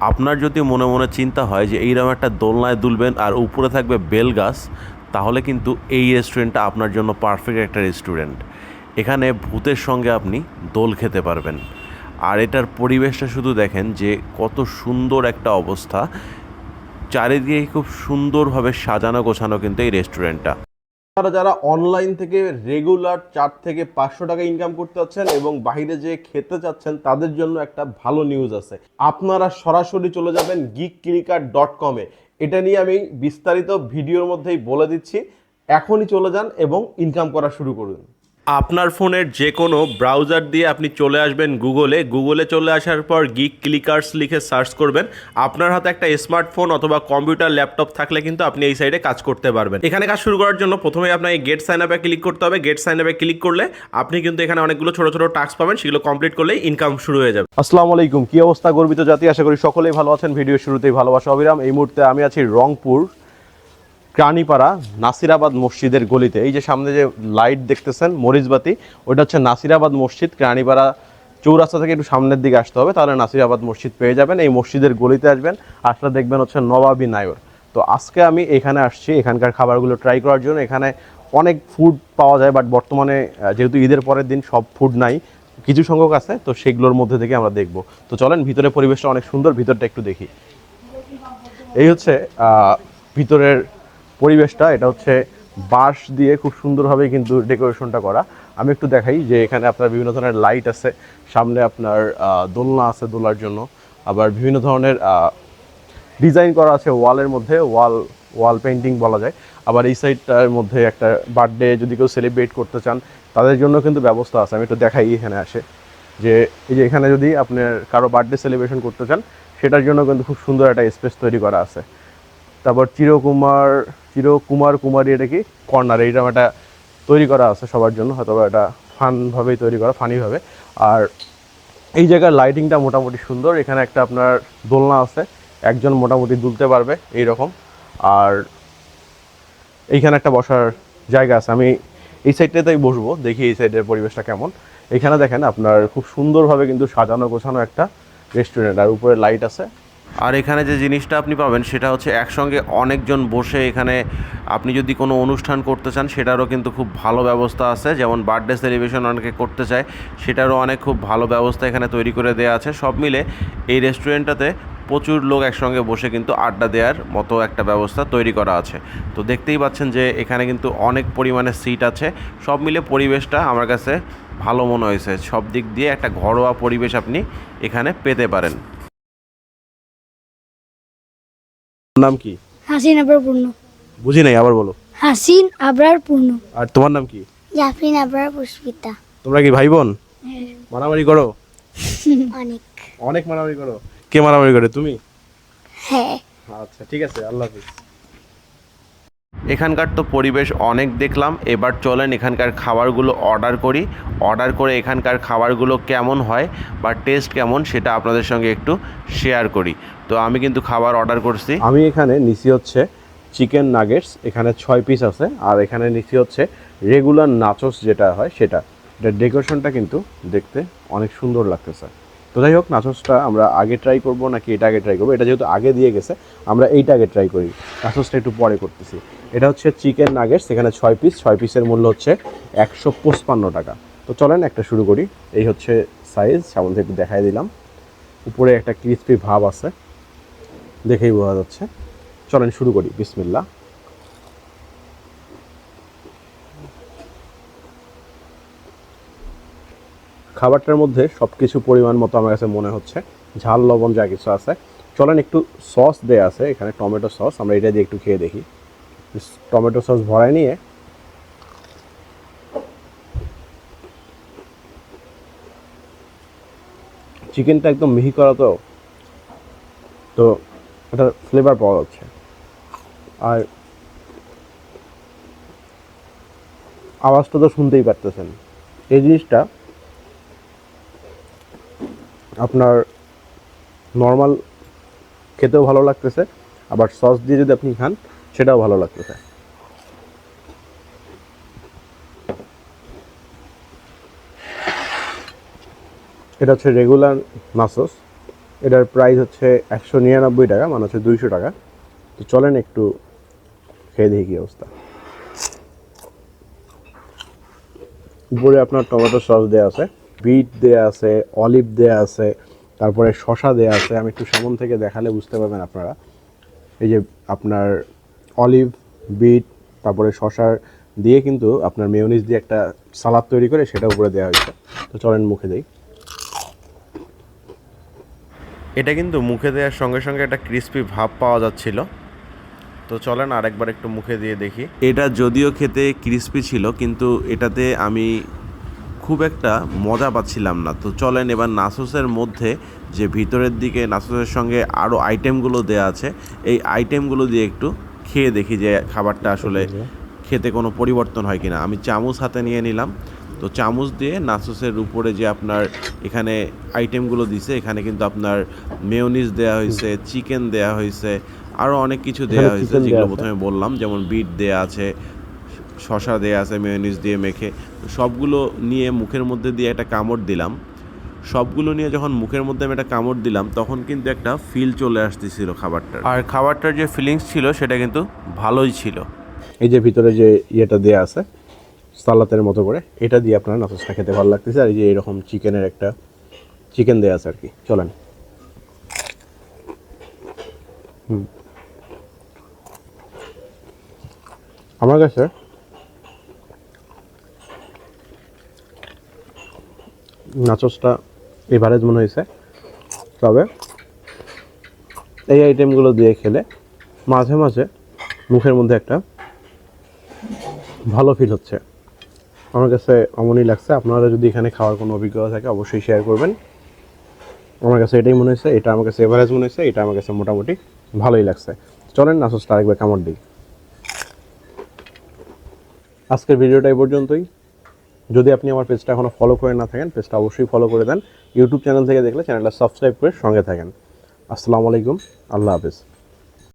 আপনার যদি মনে মনে চিন্তা হয় যে এইরকম একটা দোলনায় দুলবেন আর উপরে থাকবে বেল গাছ, তাহলে কিন্তু এই রেস্টুরেন্টটা আপনার জন্য পারফেক্ট একটা রেস্টুরেন্ট এখানে ভূতের সঙ্গে আপনি দোল খেতে পারবেন। আর এটার পরিবেশটা শুধু দেখেন যে কত সুন্দর একটা অবস্থা। চারিদিকে খুব সুন্দরভাবে সাজানো গোছানো কিন্তু এই রেস্টুরেন্টটা আপনারা যারা অনলাইন থেকে রেগুলার চার থেকে পাঁচশো টাকা ইনকাম করতে চাচ্ছেন এবং বাইরে যে খেতে চাচ্ছেন, তাদের জন্য একটা ভালো নিউজ আছে। আপনারা সরাসরি চলে যাবেন গিক ক্রিকার ডট কমে এটা নিয়ে আমি বিস্তারিত ভিডিওর মধ্যেই বলে দিচ্ছি। এখনই চলে যান এবং ইনকাম করা শুরু করুন। আপনার ফোনের যে কোনো ব্রাউজার দিয়ে আপনি চলে আসবেন গুগলে। গুগলে চলে আসার পর গিক ক্লিকার্স লিখে সার্চ করবেন। আপনার হাতে একটা স্মার্টফোন অথবা কম্পিউটার, ল্যাপটপ থাকলে কিন্তু আপনি এই সাইডে কাজ করতে পারবেন। এখানে কাজ শুরু করার জন্য প্রথমে আপনাকে গেট সাইন আপে ক্লিক করতে হবে। গেট সাইন আপে ক্লিক করলে আপনি কিন্তু এখানে অনেকগুলো ছোট ছোট টাস্ক পাবেন। সেগুলো কমপ্লিট করলেই ইনকাম শুরু হয়ে যাবে। আসসালামু আলাইকুম। কি অবস্থা গর্বিত জাতি? আশা করি সকলেই ভালো আছেন। ভিডিও শুরুতেই ভালোবাসা, অবিরাম। এই মুহূর্তে আমি আছি রংপুর। ক্রাণীপাড়া নাসিরাবাদ মসজিদের গলিতে। এই যে সামনে যে লাইট দেখতেছেন, মরিচবাতি, ওটা হচ্ছে নাসিরাবাদ মসজিদ ক্রাণীপাড়া চৌরাস্তা থেকে একটু সামনের দিকে আসতে হবে, তাহলে নাসিরাবাদ মসজিদ পেয়ে যাবেন। এই মসজিদের গলিতে আসবেন, আসলে দেখবেন হচ্ছে নবাবী নায়র তো আজকে আমি এখানে আসছি, এখানকার খাবারগুলো ট্রাই করার জন্য। এখানে অনেক ফুড পাওয়া যায় বাট বর্তমানে যেহেতু ঈদের পরের দিন সব ফুড নাই, কিছু সংখ্যক আছে, তো সেগুলোর মধ্যে থেকে আমরা দেখব। তো চলেন, ভিতরে পরিবেশটা অনেক সুন্দর, ভিতরটা একটু দেখি। এই হচ্ছে ভিতরের পরিবেশটা, এটা হচ্ছে বাঁশ দিয়ে খুব সুন্দরভাবে কিন্তু ডেকোরেশনটা করা। আমি একটু দেখাই যে এখানে আপনার বিভিন্ন ধরনের লাইট আছে, সামনে আপনার দোলনা আছে দোলার জন্য। আবার বিভিন্ন ধরনের ডিজাইন করা আছে ওয়ালের মধ্যে, ওয়াল ওয়াল পেন্টিং বলা যায়। আবার এই সাইডটার মধ্যে একটা বার্থডে যদি কেউ সেলিব্রেট করতে চান, তাদের জন্য কিন্তু ব্যবস্থা আছে। আমি একটু দেখাই এখানে আসে। যে এই যে এখানে যদি আপনার কারও বার্থডে সেলিব্রেশন করতে চান, সেটার জন্য কিন্তু খুব সুন্দর একটা স্পেস তৈরি করা আছে। তারপর চিরকুমার চিরকুমার কুমারী এটা কি? কর্নার, এইরকম একটা তৈরি করা আছে সবার জন্য হয়তো এটা ফানভাবেই তৈরি করা, ফানিভাবে। আর এই জায়গার লাইটিংটা মোটামুটি সুন্দর, এখানে একটা আপনার দোলনা আছে, একজন মোটামুটি দুলতে পারবে এই রকম আর এইখানে একটা বসার জায়গা আছে, আমি এই সাইডটাতেই বসবো, দেখি এই সাইডের পরিবেশটা কেমন। এখানে দেখেন আপনার খুব সুন্দরভাবে কিন্তু সাজানো গোছানো একটা রেস্টুরেন্ট আর উপরে লাইট আছে। আর এখানে যে জিনিসটা আপনি পাবেন সেটা হচ্ছে একসঙ্গে অনেকজন বসে এখানে আপনি যদি কোনো অনুষ্ঠান করতে চান, সেটারও কিন্তু খুব ভালো ব্যবস্থা আছে। যেমন বার্থডে সেলিব্রেশন অনেকে করতে চায়, সেটারও অনেক খুব ভালো ব্যবস্থা এখানে তৈরি করে দেওয়া আছে। সব মিলে এই রেস্টুরেন্টটাতে প্রচুর লোক একসঙ্গে বসে কিন্তু আড্ডা দেওয়ার মতো একটা ব্যবস্থা তৈরি করা আছে। তো দেখতেই পাচ্ছেন যে এখানে কিন্তু অনেক পরিমাণে সিট আছে। সব মিলে পরিবেশটা আমার কাছে ভালো মনে হয়েছে। সব দিক দিয়ে একটা ঘরোয়া পরিবেশ আপনি এখানে পেতে পারেন। নাম কি? হাসিন আবরার পূর্ণ। বুঝি নাই আবার বলো। হাসিন আবরার পূর্ণ। আর তোমার নাম কি? জাফরিন আবরার পুষ্পিতা। তোমরা কি ভাই বোন মারামারি করো? অনেক। অনেক মারামারি করো। কে মারামারি করে তুমি? হ্যাঁ। আচ্ছা ঠিক আছে আল্লাহ হাফিজ। এখানকার তো পরিবেশ অনেক দেখলাম। এবার চলেন এখানকার খাবারগুলো অর্ডার করি। অর্ডার করে এখানকার খাবারগুলো কেমন হয় বা টেস্ট কেমন সেটা আপনাদের সঙ্গে একটু শেয়ার করি। তো আমি কিন্তু খাবার অর্ডার করছি। আমি এখানে নিচি হচ্ছে চিকেন নাগেটস এখানে ছয় পিস আছে। আর এখানে নিচি হচ্ছে রেগুলার নাচস যেটা হয় সেটা। এটা ডেকোরেশনটা কিন্তু দেখতে অনেক সুন্দর লাগতেছে। তো যাই হোক নাচসটা আমরা আগে ট্রাই করব নাকি এটা আগে ট্রাই করব? এটা যেহেতু আগে দিয়ে গেছে, আমরা এইটা আগে ট্রাই করি। নাচসটা একটু পরে করতেছি। এটা হচ্ছে চিকেন নাগেটস, এখানে ছয় পিস ছয় পিসের মূল্য হচ্ছে একশো পঁচপান্ন টাকা। তো চলেন একটা শুরু করি। এই হচ্ছে সাইজ সামনে থেকে দেখাই দিলাম। উপরে একটা ক্রিস্পি ভাব আছে, দেখেই বোঝা যাচ্ছে। চলেন শুরু করি বিসমিল্লা খাবারটার মধ্যে সব কিছু পরিমাণ মতো আমার কাছে মনে হচ্ছে। ঝাল, লবণ যা কিছু আছে। চলেন একটু সস দেয়া আছে, এখানে টমেটো সস আমরা এটা দিয়ে একটু খেয়ে দেখি। টমেটো সস ভরায় নিয়ে চিকেনটা একদম মিহি করা তো তো এটার ফ্লেভার পাওয়া যাচ্ছে। আর আওয়াজটা তো শুনতেই পারতেছেন। এই জিনিসটা আপনার নর্মাল খেতেও ভালো লাগতেছে, আবার সস দিয়ে যদি আপনি খান সেটাও ভালো লাগতো লাগতেছে এটা হচ্ছে রেগুলার নাসোস এটার প্রাইস হচ্ছে একশো নিরানব্বই টাকা মানে হচ্ছে দুইশো টাকা। তো চলেন একটু খেয়ে দেখি কী অবস্থা। উপরে আপনার টমেটো সস দেওয়া আছে, বিট দেওয়া আছে, অলিভ দেওয়া আছে, তারপরে শশা দেওয়া আছে। আমি একটু সামন থেকে দেখালে বুঝতে পারবেন আপনারা। এই যে আপনার অলিভ বিট তারপরে শশার দিয়ে কিন্তু আপনার মেয়োনিজ দিয়ে একটা সালাদ তৈরি করে সেটা উপরে দেওয়া হয়েছে। তো চলেন মুখে দেই। এটা কিন্তু মুখে দেওয়ার সঙ্গে সঙ্গে একটা ক্রিস্পি ভাব পাওয়া যাচ্ছিল। তো চলেন আরেকবার একটু মুখে দিয়ে দেখি। এটা যদিও খেতে ক্রিস্পি ছিল কিন্তু এটাতে আমি খুব একটা মজা পাচ্ছিলাম না। তো চলেন এবার নাসোসের মধ্যে যে ভিতরের দিকে নাসোসের সঙ্গে আরও আইটেমগুলো দেওয়া আছে এই আইটেমগুলো দিয়ে একটু খেয়ে দেখি যে খাবারটা আসলে খেতে কোনো পরিবর্তন হয় কিনা। আমি চামচ হাতে নিয়ে নিলাম। তো চামচ দিয়ে নাসোসের উপরে যে আপনার এখানে আইটেমগুলো দিছে এখানে কিন্তু আপনার মেয়োনিজ দেওয়া হয়েছে চিকেন দেওয়া হয়েছে আরও অনেক কিছু দেওয়া হয়েছে যেগুলো প্রথমে বললাম যেমন বিট দেওয়া আছে শশা দেওয়া আছে মেয়োনিজ দিয়ে মেখে। সবগুলো নিয়ে মুখের মধ্যে দিয়ে একটা কামড় দিলাম। সবগুলো নিয়ে যখন মুখের মধ্যে আমি একটা কামড় দিলাম তখন কিন্তু একটা ফিল চলে আসতেছিল খাবারটার। আর খাবারটার যে ফিলিংস ছিল সেটা কিন্তু ভালোই ছিল। এই যে ভিতরে যে ইয়েটা দেওয়া আছে সালাতের মতো করে এটা দিয়ে আপনার নাচসটা খেতে ভালো লাগতেছে। আর এই যে এরকম চিকেনের একটা চিকেন দেওয়া আছে আর কি। চলেন। হুম। আমার কাছে নাচসটা এভারেজ মনে হয়েছে। তবে এই আইটেমগুলো দিয়ে খেলে মাঝে মাঝে মুখের মধ্যে একটা ভালো ফিল হচ্ছে। আমার কাছে অমনই লাগছে। আপনারা যদি এখানে খাওয়ার কোনো অভিজ্ঞতা থাকে, অবশ্যই শেয়ার করবেন। আমার কাছে এটাই মনে হয়েছে, এটা আমার কাছে এভারেজ মনে হয়েছে, এটা আমার কাছে মোটামুটি ভালোই লাগছে। চলেন না নাসসটা আরেকবার কামড় দিই। আজকের ভিডিওটা এই পর্যন্তই। যদি আপনি আমার পেজটা এখনও ফলো করে না থাকেন পেজটা অবশ্যই ফলো করে দেন। ইউটিউব চ্যানেল থেকে দেখলে চ্যানেলটা সাবস্ক্রাইব করে সঙ্গে থাকেন। আসসালামু আলাইকুম, আল্লাহ হাফেজ।